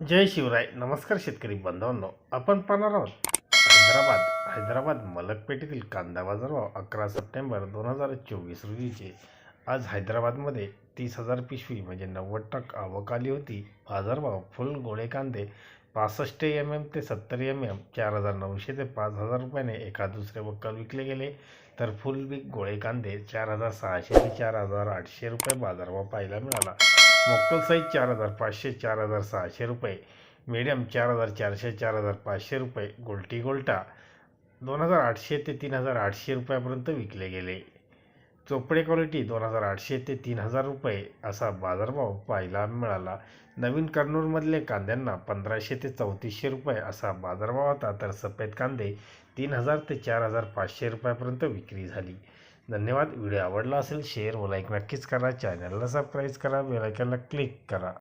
जय शिवराय. नमस्कार शेतकरी बांधवांनो. आपण पाहणार आहोत हैदराबाद हैदराबाद मलकपेठेतील कांदा बाजारभाव अकरा सप्टेंबर दोन हजार चोवीस रोजीचे. आज हैदराबादमध्ये तीस हजार पिशवी म्हणजे नव्वद टक्क आवक आली होती. बाजारभाव फुल गोळे कांदे पासष्ट एम एम ते सत्तर एम एम चार हजार नऊशे ते पाच हजार रुपयाने एका दुसरे वक्कल विकले गेले. तर फुल विक गोळे कांदे चार हजार सहाशे ते चार हजार आठशे रुपये बाजारभाव पाहायला मिळाला. मोक्कल साईज चार हजार पाचशे चार हजार सहाशे रुपये. मीडियम चार हजार चारशे चार हजार पाचशे रुपये. गोल्टी गोल्टा दोन हजार आठशे ते तीन हजार आठशे रुपयापर्यंत विकले गेले. चोपडे क्वालिटी दोन हजार आठशे ते तीन हजार रुपये असा बाजारभाव पाहायला मिळाला. नवीन कर्नूरमधले कांद्यांना पंधराशे ते चौतीसशे रुपये असा बाजारभाव होता तर सफेद कांदे तीन हजार ते चार हजार पाचशे रुपयापर्यंत विक्री झाली. धन्यवाद. व्हिडिओ आवडला असेल शेअर व लाईक नक्कीच करा. चॅनलला सबस्क्राईब करा. बेलायकनला क्लिक करा.